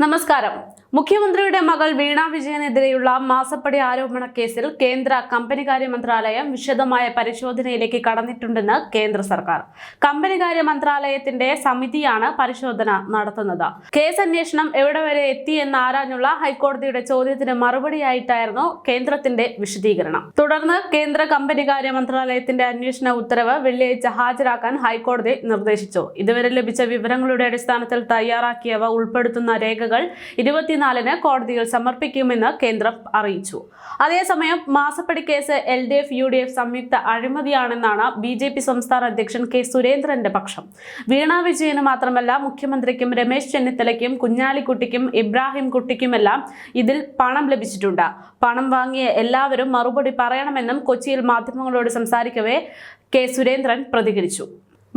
നമസ്കാരം. മുഖ്യമന്ത്രിയുടെ മകൾ വീണ വിജയനെതിരെയുള്ള മാസപ്പടി ആരോപണ കേസിൽ കേന്ദ്ര കമ്പനികാര്യ മന്ത്രാലയം വിശദമായ പരിശോധനയിലേക്ക് കടന്നിട്ടുണ്ടെന്ന് കേന്ദ്ര സർക്കാർ. കമ്പനികാര്യ മന്ത്രാലയത്തിന്റെ സമിതിയാണ് പരിശോധന നടത്തുന്നത്. കേസ് അന്വേഷണം എവിടെ വരെ എത്തിയെന്ന് ആരാഞ്ഞുള്ള ഹൈക്കോടതിയുടെ ചോദ്യത്തിന് മറുപടിയായിട്ടായിരുന്നു കേന്ദ്രത്തിന്റെ വിശദീകരണം. തുടർന്ന് കേന്ദ്ര കമ്പനികാര്യ മന്ത്രാലയത്തിന്റെ അന്വേഷണ ഉത്തരവ് വെള്ളിയാഴ്ച ഹാജരാക്കാൻ ഹൈക്കോടതി നിർദ്ദേശിച്ചു. ഇതുവരെ ലഭിച്ച വിവരങ്ങളുടെ അടിസ്ഥാനത്തിൽ തയ്യാറാക്കിയവ ഉൾപ്പെടുത്തുന്ന രേഖകൾ ഇരുപത്തിനാലിന് കോടതിയിൽ സമർപ്പിക്കുമെന്ന് കേന്ദ്രം അറിയിച്ചു. അതേസമയം മാസപ്പടി case L D F U D F സംയുക്ത അഴിമതിയാണെന്നാണ് ബി ജെ പി സംസ്ഥാന അധ്യക്ഷൻ കെ സുരേന്ദ്രന്റെ പക്ഷം. വീണ വിജയന് മാത്രമല്ല മുഖ്യമന്ത്രിക്കും രമേശ് ചെന്നിത്തലയ്ക്കും കുഞ്ഞാലിക്കുട്ടിക്കും ഇബ്രാഹിം കുട്ടിക്കുമെല്ലാം ഇതിൽ പണം ലഭിച്ചിട്ടുണ്ട്. പണം വാങ്ങിയ എല്ലാവരും മറുപടി പറയണമെന്നും കൊച്ചിയിൽ മാധ്യമങ്ങളോട് സംസാരിക്കവേ കെ സുരേന്ദ്രൻ പ്രതികരിച്ചു.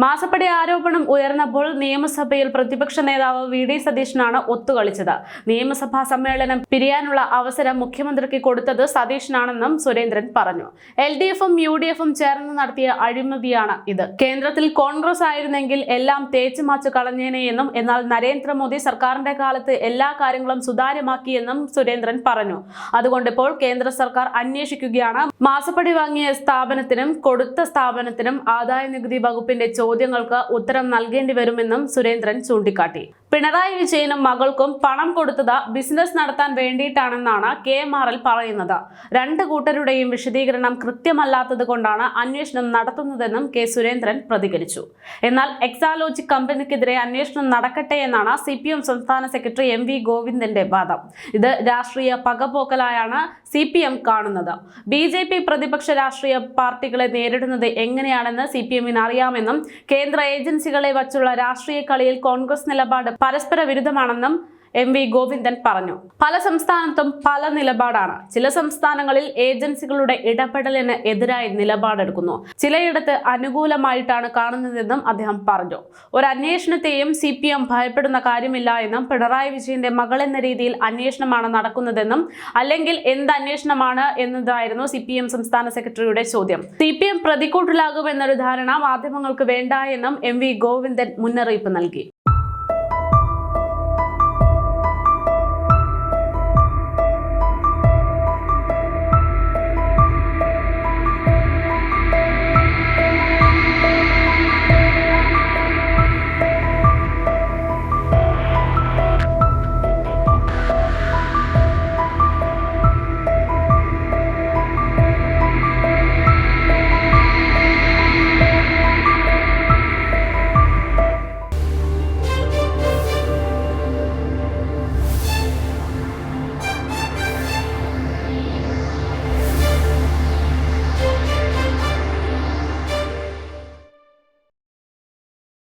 മാസപ്പടി ആരോപണം ഉയർന്നപ്പോൾ നിയമസഭയിൽ പ്രതിപക്ഷ നേതാവ് വി ഡി സതീശനാണ് ഒത്തുകളിച്ചത്. നിയമസഭാ സമ്മേളനം പിരിയാനുള്ള അവസരം മുഖ്യമന്ത്രിക്ക് കൊടുത്തത് സതീശനാണെന്നും സുരേന്ദ്രൻ പറഞ്ഞു. എൽ ഡി എഫും യു ഡി എഫും ചേർന്ന് നടത്തിയ അഴിമതിയാണ് ഇത്. കേന്ദ്രത്തിൽ കോൺഗ്രസ് ആയിരുന്നെങ്കിൽ എല്ലാം തേച്ചു മാച്ചു കളഞ്ഞേനെയെന്നും എന്നാൽ നരേന്ദ്രമോദി സർക്കാരിന്റെ കാലത്ത് എല്ലാ കാര്യങ്ങളും സുതാര്യമാക്കിയെന്നും സുരേന്ദ്രൻ പറഞ്ഞു. അതുകൊണ്ട് ഇപ്പോൾ കേന്ദ്ര സർക്കാർ അന്വേഷിക്കുകയാണ്. മാസപ്പടി വാങ്ങിയ സ്ഥാപനത്തിനും കൊടുത്ത സ്ഥാപനത്തിനും ആദായ നികുതി വകുപ്പിന്റെ ചോദ്യങ്ങൾക്ക് ഉത്തരം നൽകേണ്ടി വരുമെന്നും സുരേന്ദ്രൻ ചൂണ്ടിക്കാട്ടി. പിണറായി വിജയനും മകൾക്കും പണം കൊടുത്തത് ബിസിനസ് നടത്താൻ വേണ്ടിയിട്ടാണെന്നാണ് കെ എം ആർ എൽ പറയുന്നത്. രണ്ട് കൂട്ടരുടെയും വിശദീകരണം കൃത്യമല്ലാത്തത് കൊണ്ടാണ് അന്വേഷണം നടത്തുന്നതെന്നും കെ സുരേന്ദ്രൻ പ്രതികരിച്ചു. എന്നാൽ എക്സാലോജിക് കമ്പനിക്കെതിരെ അന്വേഷണം നടക്കട്ടെ എന്നാണ് സി പി എം സംസ്ഥാന സെക്രട്ടറി എം വി ഗോവിന്ദന്റെ വാദം. ഇത് രാഷ്ട്രീയ പകപോക്കലായാണ് സി പി എം കാണുന്നത്. ബി ജെ പി പ്രതിപക്ഷ രാഷ്ട്രീയ പാർട്ടികളെ നേരിടുന്നത് എങ്ങനെയാണെന്ന് സി പി എമ്മിന് അറിയാമെന്നും കേന്ദ്ര ഏജൻസികളെ വച്ചുള്ള രാഷ്ട്രീയ കളിയിൽ കോൺഗ്രസ് നിലപാട് പരസ്പര വിരുദ്ധമാണെന്നും എം വി ഗോവിന്ദൻ പറഞ്ഞു. പല സംസ്ഥാനത്തും പല നിലപാടാണ്. ചില സംസ്ഥാനങ്ങളിൽ ഏജൻസികളുടെ ഇടപെടലിന് എതിരായി നിലപാടെടുക്കുന്നു. ചിലയിടത്ത് അനുകൂലമായിട്ടാണ് കാണുന്നതെന്നും അദ്ദേഹം പറഞ്ഞു. ഒരു അന്വേഷണത്തെയും സി പി എം ഭയപ്പെടുന്ന കാര്യമില്ല എന്നും പിണറായി വിജയന്റെ മകൾ എന്ന രീതിയിൽ അന്വേഷണമാണ് നടക്കുന്നതെന്നും അല്ലെങ്കിൽ എന്ത് അന്വേഷണമാണ് എന്നതായിരുന്നു സി പി എം സംസ്ഥാന സെക്രട്ടറിയുടെ ചോദ്യം. സി പി എം പ്രതിക്കൂട്ടിലാകുമെന്നൊരു ധാരണ മാധ്യമങ്ങൾക്ക് വേണ്ട എന്നും എം വി ഗോവിന്ദൻ മുന്നറിയിപ്പ് നൽകി.